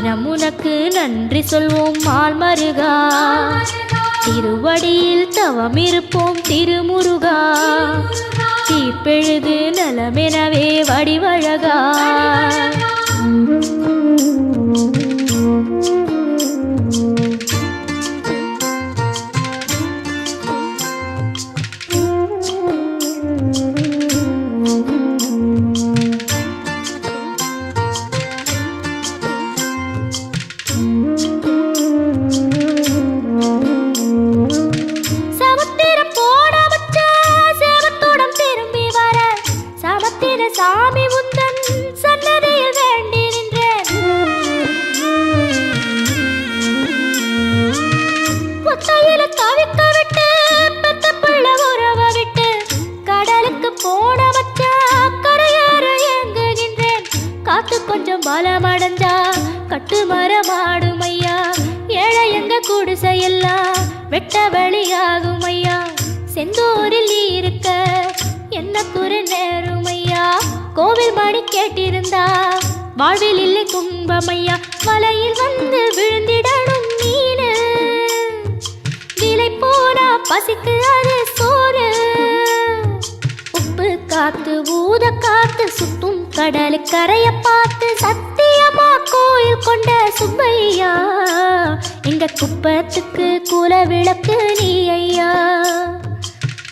தினம் உனக்கு நன்றி சொல்வோம் மால் மருகா திருவடியில் தவம் இருப்போம் திருமுருகா. தீப்பெழுது நலமெனவே வடிவழகா. சமுத்திர சாமி உந்தன் சன்னதியில் வேண்டி நின்றேன். ஒத்தையில தவிக்க விட்டு பெத்த பிள்ளை உறவ விட்டு கடலுக்கு போட வச்ச கரையேற ஏங்குகின்றேன். காத்து கொஞ்சம் பலமடைஞ்சா கட்டு மரமாடும் ஐயா. ஏழை எங்க குடிசையெல்லாம் வெட்ட வெளியாகும் ஐயா. செந்தூரில் இருக்க என்ன துறை நேருமையா? கோவில் மணி கேட்டிருந்தா? வாழ்வில் இல்லை துன்பம் மலையில் வந்து விழுந்திடணும் மீன். விலை போனா பசிக்கு அது சோறு. உப்பு காத்து ஊத காத்து சுத்தும் கடல் கரைய பார்த்து சத்தியமா கோயில் கொண்ட சுப்பையா? எங்க குப்பத்துக்கு குல விளக்கு நீ ஐயா.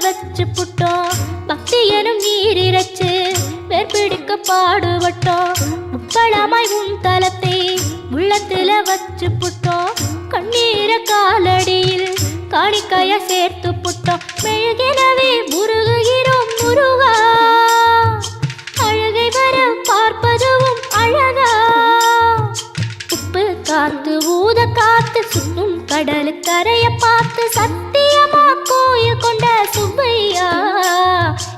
வச்சு புட்டோம். பக்தி எனும் நீர் இறைச்சு வேர்பிடிக்க பாடுபட்டோம். முப்பளமாய் உன் தலத்தை உள்ளத்துல வச்சு புட்டோம். கண்ணீர காலடியில் காணிக்கைய சேர்த்து புட்டோம். மெழுகினவே முருகுகிறோம் முருகா. அழகை வர பார்ப்பதுவும் அழகா. உப்பு காத்து ஊத காத்து சுத்தும் கடலுக்கரைய பார்த்து சத்தி கோய கொண்ட சுப்பையா?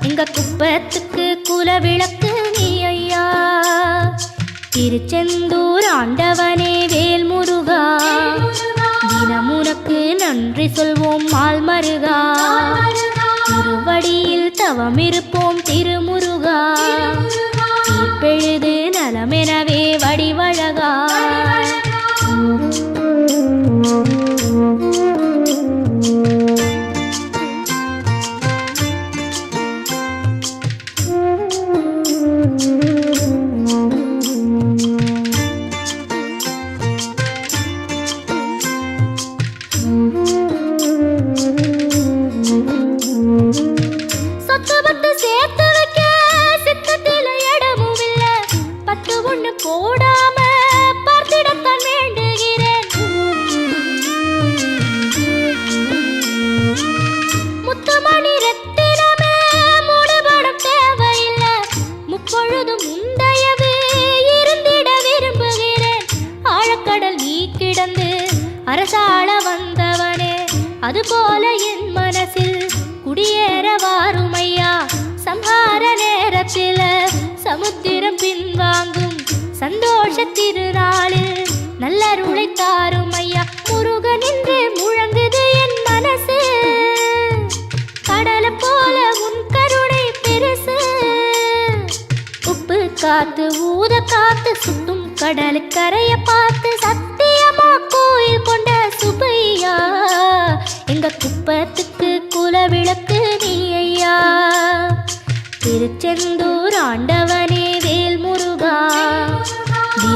எங்க குப்பத்துக்கு குல விளக்கு நீ ஐயா. திருச்செந்தூர் ஆண்டவனே வேல் முருகா தினமுனக்கு நன்றி சொல்வோம் மால் மருகா திருவடியில் தவமிருப்போம் திருமுருகா. தீர்ப்பெழுது ஒண்ணு கூடாம பார்த்திடத்தான் வேண்டுகிறேன். முத்தமணி ரத்தினமே மூடுபடம் தேவையில்லை. முப்பொழுதும் முந்தையவே இருந்திட விரும்புகிறேன். ஆழக்கடல் நீ கிடந்து அரசாள வந்தவனே அதுபோல என் மனசில் குடியேற வாருமையா? சம்ஹார நேரத்தில் சமுத்திரம் பின்வாங்கும் சந்தோஷ திருநாளில் நல்லருளை தாரும் ஐயா. முருகன் என்று முழங்குது என் மனசு. கடலை போல உன் கருணை பெருசு. உப்பு காத்து ஊத காத்து சுத்தும் கடலுக்கரைய பார்த்து சத்தியமா கோயில் கொண்ட சுபையா எங்க குப்பத்துக்கு குலவிளக்கு நீ ஐயா. திருச்செந்தூர் ஆண்டவனே